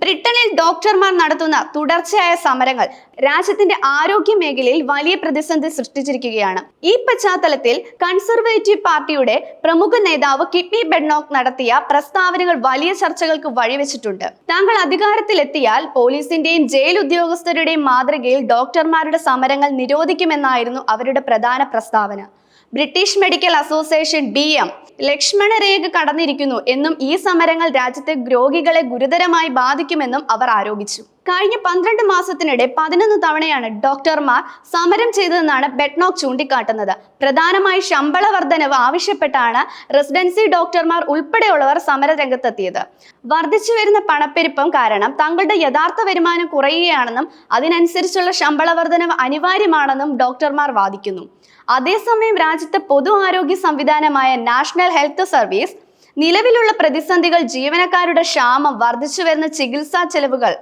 ബ്രിട്ടനിൽ ഡോക്ടർമാർ നടത്തുന്ന തുടർച്ചയായ സമരങ്ങൾ രാജ്യത്തിന്റെ ആരോഗ്യ മേഖലയിൽ വലിയ പ്രതിസന്ധി സൃഷ്ടിച്ചിരിക്കുകയാണ്. ഈ പശ്ചാത്തലത്തിൽ കൺസർവേറ്റീവ് പാർട്ടിയുടെ പ്രമുഖ നേതാവ് കിഡ്നി ബെഡ്നോക്ക് നടത്തിയ പ്രസ്താവനകൾ വലിയ ചർച്ചകൾക്ക് വഴിവെച്ചിട്ടുണ്ട്. താങ്കൾ അധികാരത്തിലെത്തിയാൽ പോലീസിന്റെയും ജയിൽ ഉദ്യോഗസ്ഥരുടെയും മാതൃകയിൽ ഡോക്ടർമാരുടെ സമരങ്ങൾ നിരോധിക്കുമെന്നായിരുന്നു അവരുടെ പ്രധാന പ്രസ്താവന. British medical association B M Lakshmana rekha കടന്നിരിക്കുന്നു എന്നും ഈ സമരങ്ങൾ രാജ്യത്തെ രോഗികളെ ഗുരുതരമായി ബാധിക്കുമെന്നും അവർ ആരോപിച്ചു. കഴിഞ്ഞ പന്ത്രണ്ട് മാസത്തിനിടെ പതിനൊന്ന് തവണയാണ് ഡോക്ടർമാർ സമരം ചെയ്തതെന്നാണ് ബെറ്റ്നോക്ക് ചൂണ്ടിക്കാട്ടുന്നത്. പ്രധാനമായി ശമ്പള വർധനവ് ആവശ്യപ്പെട്ടാണ് റെസിഡൻസി ഡോക്ടർമാർ ഉൾപ്പെടെയുള്ളവർ സമരരംഗത്തെത്തിയത്. വർദ്ധിച്ചു വരുന്ന പണപ്പെരുപ്പം കാരണം തങ്ങളുടെ യഥാർത്ഥ വരുമാനം കുറയുകയാണെന്നും അതിനനുസരിച്ചുള്ള ശമ്പള വർധനവ് അനിവാര്യമാണെന്നും ഡോക്ടർമാർ വാദിക്കുന്നു. അതേസമയം രാജ്യത്തെ പൊതു ആരോഗ്യ സംവിധാനമായ നാഷണൽ ഹെൽത്ത് സർവീസ് നിലവിലുള്ള പ്രതിസന്ധികൾ ജീവനക്കാരുടെ ക്ഷാമം വർദ്ധിച്ചു വരുന്ന ചികിത്സാ ചെലവുകൾ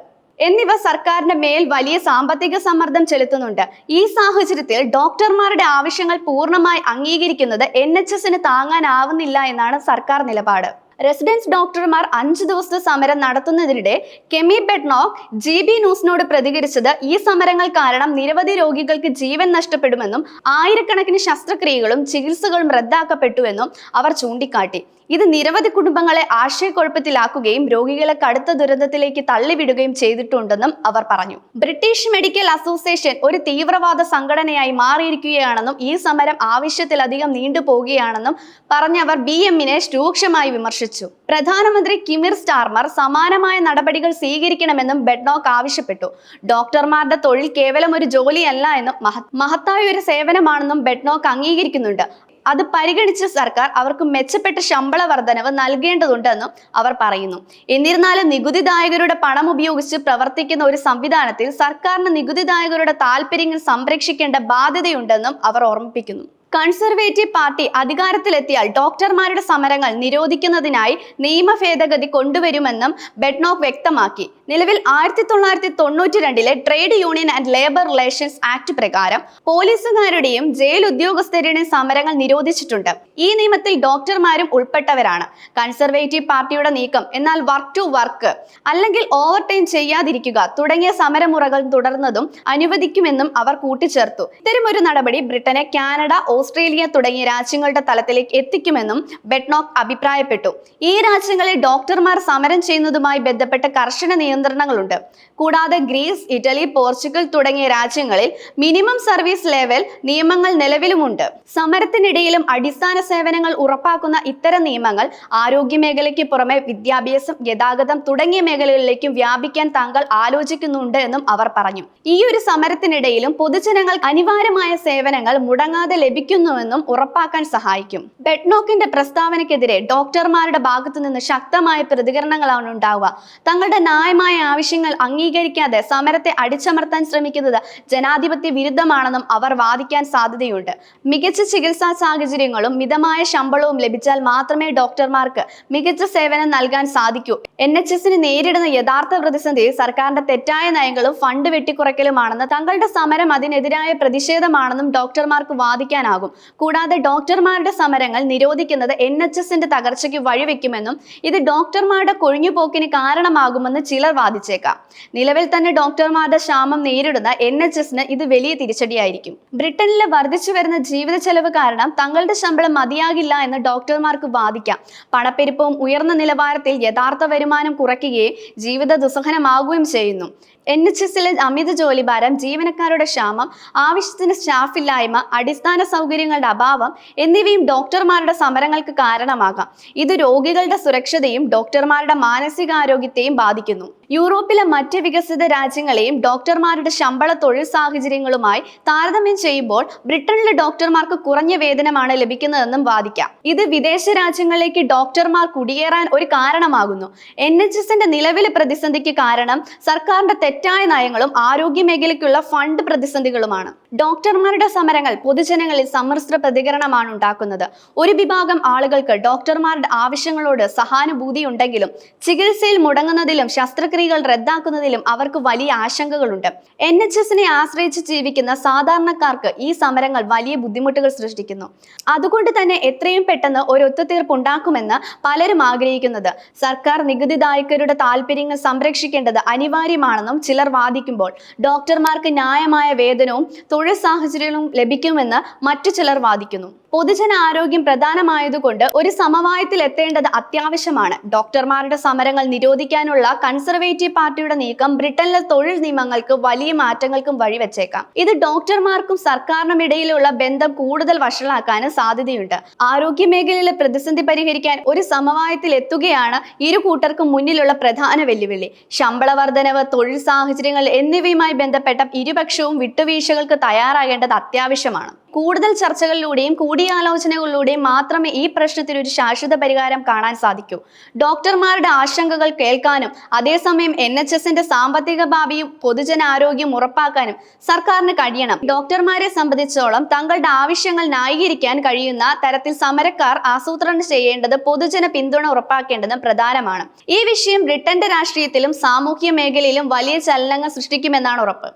എന്നിവ സർക്കാരിന്റെ മേൽ വലിയ സാമ്പത്തിക സമ്മർദ്ദം ചെലുത്തുന്നുണ്ട്. ഈ സാഹചര്യത്തിൽ ഡോക്ടർമാരുടെ ആവശ്യങ്ങൾ പൂർണമായി അംഗീകരിക്കുന്നത് എൻ എച്ച് എസിന് താങ്ങാനാവുന്നില്ല എന്നാണ് സർക്കാർ നിലപാട്. റെസിഡൻസ് ഡോക്ടർമാർ അഞ്ച് ദിവസത്തെ സമരം നടത്തുന്നതിനിടെ കെമി ബെഡ്നോക്ക് ജി ബി ന്യൂസിനോട് പ്രതികരിച്ചത് ഈ സമരങ്ങൾ കാരണം നിരവധി രോഗികൾക്ക് ജീവൻ നഷ്ടപ്പെടുമെന്നും ആയിരക്കണക്കിന് ശസ്ത്രക്രിയകളും ചികിത്സകളും റദ്ദാക്കപ്പെട്ടുവെന്നും അവർ ചൂണ്ടിക്കാട്ടി. ഇത് നിരവധി കുടുംബങ്ങളെ ആശയക്കുഴപ്പത്തിലാക്കുകയും രോഗികളെ കടുത്ത ദുരന്തത്തിലേക്ക് തള്ളിവിടുകയും ചെയ്തിട്ടുണ്ടെന്നും അവർ പറഞ്ഞു. ബ്രിട്ടീഷ് മെഡിക്കൽ അസോസിയേഷൻ ഒരു തീവ്രവാദ സംഘടനയായി മാറിയിരിക്കുകയാണെന്നും ഈ സമരം ആവശ്യത്തിലധികം നീണ്ടുപോകുകയാണെന്നും പറഞ്ഞവർ ബി എമ്മിനെ രൂക്ഷമായി വിമർശിച്ചു. പ്രധാനമന്ത്രി കിമിർ സ്റ്റാർമർ സമാനമായ നടപടികൾ സ്വീകരിക്കണമെന്നും ബെഡ്നോക്ക് ആവശ്യപ്പെട്ടു. ഡോക്ടർമാരുടെ തൊഴിൽ കേവലം ഒരു ജോലിയല്ല എന്നും മഹത്തായ ഒരു സേവനമാണെന്നും ബെഡ്നോക്ക് അംഗീകരിക്കുന്നുണ്ട്. അത് പരിഗണിച്ച് സർക്കാർ അവർക്ക് മെച്ചപ്പെട്ട ശമ്പള വർധനവ് നൽകേണ്ടതുണ്ടെന്നും അവർ പറയുന്നു. എന്നിരുന്നാലും നികുതിദായകരുടെ പണം ഉപയോഗിച്ച് പ്രവർത്തിക്കുന്ന ഒരു സംവിധാനത്തിൽ സർക്കാരിന് നികുതിദായകരുടെ താല്പര്യങ്ങൾ സംരക്ഷിക്കേണ്ട ബാധ്യതയുണ്ടെന്നും അവർ ഓർമ്മിപ്പിക്കുന്നു. കൺസർവേറ്റീവ് പാർട്ടി അധികാരത്തിലെത്തിയാൽ ഡോക്ടർമാരുടെ സമരങ്ങൾ നിരോധിക്കുന്നതിനായി നിയമ ഭേദഗതി കൊണ്ടുവരുമെന്നും ബെഡ്നോക്ക് വ്യക്തമാക്കി. നിലവിൽ ആയിരത്തി തൊള്ളായിരത്തി തൊണ്ണൂറ്റി രണ്ടിലെ trade union and labour relations act പ്രകാരം പോലീസുകാരുടെയും ജയിൽ ഉദ്യോഗസ്ഥരുടെയും സമരങ്ങൾ നിരോധിച്ചിട്ടുണ്ട്. ഈ നിയമത്തിൽ ഡോക്ടർമാരും ഉൾപ്പെട്ടവരാണ്. കൺസർവേറ്റീവ് പാർട്ടിയുടെ നീക്കം എന്നാൽ വർക്ക് ടു വർക്ക് അല്ലെങ്കിൽ ഓവർ ടൈം ചെയ്യാതിരിക്കുക തുടങ്ങിയ സമരമുറകൾ തുടർന്നതും അനുവദിക്കുമെന്നും അവർ കൂട്ടിച്ചേർത്തു. ഇത്തരമൊരു നടപടി ബ്രിട്ടനെ കാനഡ ഓസ്ട്രേലിയ തുടങ്ങിയ രാജ്യങ്ങളുടെ തലത്തിലേക്ക് എത്തിക്കുമെന്നും ബെറ്റ്നോക്ക് അഭിപ്രായപ്പെട്ടു. ഈ രാജ്യങ്ങളിൽ ഡോക്ടർമാർ സമരം ചെയ്യുന്നതുമായി ബന്ധപ്പെട്ട കർശന നിയന്ത്രണങ്ങളുണ്ട്. കൂടാതെ ഗ്രീസ് ഇറ്റലി പോർച്ചുഗൽ തുടങ്ങിയ രാജ്യങ്ങളിൽ മിനിമം സർവീസ് ലെവൽ നിയമങ്ങൾ നിലവിലുമുണ്ട്. സമരത്തിനിടയിലും അടിസ്ഥാന സേവനങ്ങൾ ഉറപ്പാക്കുന്ന ഇത്തരം നിയമങ്ങൾ ആരോഗ്യ മേഖലയ്ക്ക് പുറമെ വിദ്യാഭ്യാസം ഗതാഗതം തുടങ്ങിയ മേഖലകളിലേക്കും വ്യാപിക്കാൻ താങ്കൾ ആലോചിക്കുന്നുണ്ട് എന്നും അവർ പറഞ്ഞു. ഈ ഒരു സമരത്തിനിടയിലും പൊതുജനങ്ങൾ അനിവാര്യമായ സേവനങ്ങൾ മുടങ്ങാതെ ലഭിക്കുന്നുവെന്നും ഉറപ്പാക്കാൻ സഹായിക്കും. ബെഡ്നോക്കിന്റെ പ്രസ്താവനയ്ക്കെതിരെ ഡോക്ടർമാരുടെ ഭാഗത്തു നിന്ന് ശക്തമായ പ്രതികരണങ്ങളാണ് ഉണ്ടാവുക. തങ്ങളുടെ ന്യായമായ ആവശ്യങ്ങൾ അംഗീകരിക്കാതെ സമരത്തെ അടിച്ചമർത്താൻ ശ്രമിക്കുന്നത് ജനാധിപത്യ വിരുദ്ധമാണെന്നും അവർ വാദിക്കാൻ സാധ്യതയുണ്ട്. മികച്ച ചികിത്സാ സാഹചര്യങ്ങളും മിതമായ ശമ്പളവും ലഭിച്ചാൽ മാത്രമേ ഡോക്ടർമാർക്ക് മികച്ച സേവനം നൽകാൻ സാധിക്കൂ. എൻ എച്ച് എസിന് നേരിടുന്ന യഥാർത്ഥ പ്രതിസന്ധി സർക്കാരിന്റെ തെറ്റായ നയങ്ങളും ഫണ്ട് വെട്ടിക്കുറയ്ക്കലുമാണെന്ന് തങ്ങളുടെ സമരം അതിനെതിരായ പ്രതിഷേധമാണെന്നും ഡോക്ടർമാർക്ക് വാദിക്കാനാകും. കൂടാതെ ഡോക്ടർമാരുടെ സമരങ്ങൾ നിരോധിക്കുന്നത് എൻ എച്ച് എസിന്റെ തകർച്ചയ്ക്ക് വഴിവെക്കുമെന്നും ഇത് ഡോക്ടർമാരുടെ കൊഴിഞ്ഞുപോക്കിന് കാരണമാകുമെന്ന് ചിലർ വാദിച്ചേക്കാം. നിലവിൽ തന്നെ ഡോക്ടർമാരുടെ ക്ഷാമം നേരിടുന്ന എൻ എച്ച് എസിന് ഇത് വലിയ തിരിച്ചടിയായിരിക്കും. ബ്രിട്ടനിലെ വർദ്ധിച്ചു വരുന്ന ജീവിത ചെലവ് കാരണം തങ്ങളുടെ ശമ്പളം മതിയാകില്ല എന്ന് ഡോക്ടർമാർക്ക് വാദിക്കാം. പണപ്പെരുപ്പവും ഉയർന്ന നിലവാരത്തിൽ യഥാർത്ഥ വരുമാനം കുറയ്ക്കുകയും ജീവിത ദുസ്സഹനമാകുകയും ചെയ്യുന്നു. എൻ എച്ച് എസിലെ അമിത ജോലിഭാരം ജീവനക്കാരുടെ ക്ഷാമം ആവശ്യത്തിന് സ്റ്റാഫില്ലായ്മ അടിസ്ഥാന സൗകര്യങ്ങളുടെ അഭാവം എന്നിവയും ഡോക്ടർമാരുടെ സമരങ്ങൾക്ക് കാരണമാകാം. ഇത് രോഗികളുടെ സുരക്ഷതയും ഡോക്ടർമാരുടെ മാനസികാരോഗ്യത്തെയും ബാധിക്കുന്നു. യൂറോപ്പിലെ മറ്റ് വികസിത രാജ്യങ്ങളെയും ഡോക്ടർമാരുടെ ശമ്പള തൊഴിൽ സാഹചര്യങ്ങളുമായി താരതമ്യം ചെയ്യുമ്പോൾ ബ്രിട്ടനിലെ ഡോക്ടർമാർക്ക് കുറഞ്ഞ വേതനമാണ് ലഭിക്കുന്നതെന്നും വാദിക്കാം. ഇത് വിദേശ രാജ്യങ്ങളിലേക്ക് ഡോക്ടർമാർ കുടിയേറാൻ ഒരു കാരണമാകുന്നു. എൻ എച്ച് എസിന്റെ നിലവിലെ പ്രതിസന്ധിക്ക് കാരണം സർക്കാരിന്റെ തെറ്റായ നയങ്ങളും ആരോഗ്യ മേഖലയ്ക്കുള്ള ഫണ്ട് പ്രതിസന്ധികളുമാണ്. ഡോക്ടർമാരുടെ സമരങ്ങൾ പൊതുജനങ്ങളിൽ സമ്മിശ്ര പ്രതികരണമാണ് ഉണ്ടാക്കുന്നത്. ഒരു വിഭാഗം ആളുകൾക്ക് ഡോക്ടർമാരുടെ ആവശ്യങ്ങളോട് സഹാനുഭൂതി ഉണ്ടെങ്കിലും ചികിത്സയിൽ മുടങ്ങുന്നതിലും ശസ്ത്രക്രിയ ഡിഗ്രികൾ റദ്ദാക്കുന്നതിലും അവർക്ക് വലിയ ആശങ്കകളുണ്ട്. എൻ എച്ച് എസിനെ ആശ്രയിച്ച് ജീവിക്കുന്ന സാധാരണക്കാർക്ക് ഈ സമരങ്ങൾ വലിയ ബുദ്ധിമുട്ടുകൾ സൃഷ്ടിക്കുന്നു. അതുകൊണ്ട് തന്നെ എത്രയും പെട്ടെന്ന് ഒരു ഒത്തുതീർപ്പ് ഉണ്ടാക്കുമെന്ന് പലരും ആഗ്രഹിക്കുന്നത്. സർക്കാർ നികുതിദായകരുടെ താല്പര്യങ്ങൾ സംരക്ഷിക്കേണ്ടത് അനിവാര്യമാണെന്നും ചിലർ വാദിക്കുമ്പോൾ. ഡോക്ടർമാർക്ക് ന്യായമായ വേതനവും തൊഴിൽ സാഹചര്യങ്ങളും ലഭിക്കുമെന്ന് മറ്റു ചിലർ വാദിക്കുന്നു. പൊതുജന ആരോഗ്യം പ്രധാനമായതുകൊണ്ട് ഒരു സമവായത്തിൽ എത്തേണ്ടത് അത്യാവശ്യമാണ്. ഡോക്ടർമാരുടെ സമരങ്ങൾ നിരോധിക്കാനുള്ള കൺസർവേറ്റീവ് പാർട്ടിയുടെ നീക്കം ബ്രിട്ടനിലെ തൊഴിൽ നിയമങ്ങൾക്ക് വലിയ മാറ്റങ്ങൾക്കും വഴിവെച്ചേക്കാം ഇത് ഡോക്ടർമാർക്കും സർക്കാരിനും ഇടയിലുള്ള ബന്ധം കൂടുതൽ വഷളാക്കാനും സാധ്യതയുണ്ട്. ആരോഗ്യ മേഖലയിലെ പ്രതിസന്ധി പരിഹരിക്കാൻ ഒരു സമവായത്തിൽ എത്തുകയാണ് ഇരു കൂട്ടർക്കും മുന്നിലുള്ള പ്രധാന വെല്ലുവിളി. ശമ്പള വർധനവ് തൊഴിൽ സാഹചര്യങ്ങൾ എന്നിവയുമായി ബന്ധപ്പെട്ട ഇരുപക്ഷവും വിട്ടുവീഴ്ചകൾക്ക് തയ്യാറാകേണ്ടത് അത്യാവശ്യമാണ്. കൂടുതൽ ചർച്ചകളിലൂടെയും കൂടിയാലോചനകളിലൂടെയും മാത്രമേ ഈ പ്രശ്നത്തിന് ഒരു ശാശ്വത പരിഹാരം കാണാൻ സാധിക്കൂ. ഡോക്ടർമാരുടെ ആശങ്കകൾ കേൾക്കാനും അതേസമയം എൻ എച്ച് എസിന്റെ സാമ്പത്തിക ഭാവിയും പൊതുജനാരോഗ്യം ഉറപ്പാക്കാനും സർക്കാരിന് കഴിയണം. ഡോക്ടർമാരെ സംബന്ധിച്ചോളം തങ്ങളുടെ ആവശ്യങ്ങൾ ന്യായീകരിക്കാൻ കഴിയുന്ന തരത്തിൽ സമരക്കാർ ആസൂത്രണം ചെയ്യേണ്ടത് പൊതുജന പിന്തുണ ഉറപ്പാക്കേണ്ടത് പ്രധാനമാണ്. ഈ വിഷയം ബ്രിട്ടന്റെ രാഷ്ട്രീയത്തിലും സാമൂഹ്യ മേഖലയിലും വലിയ ചലനങ്ങൾ സൃഷ്ടിക്കുമെന്നാണ് ഉറപ്പ്.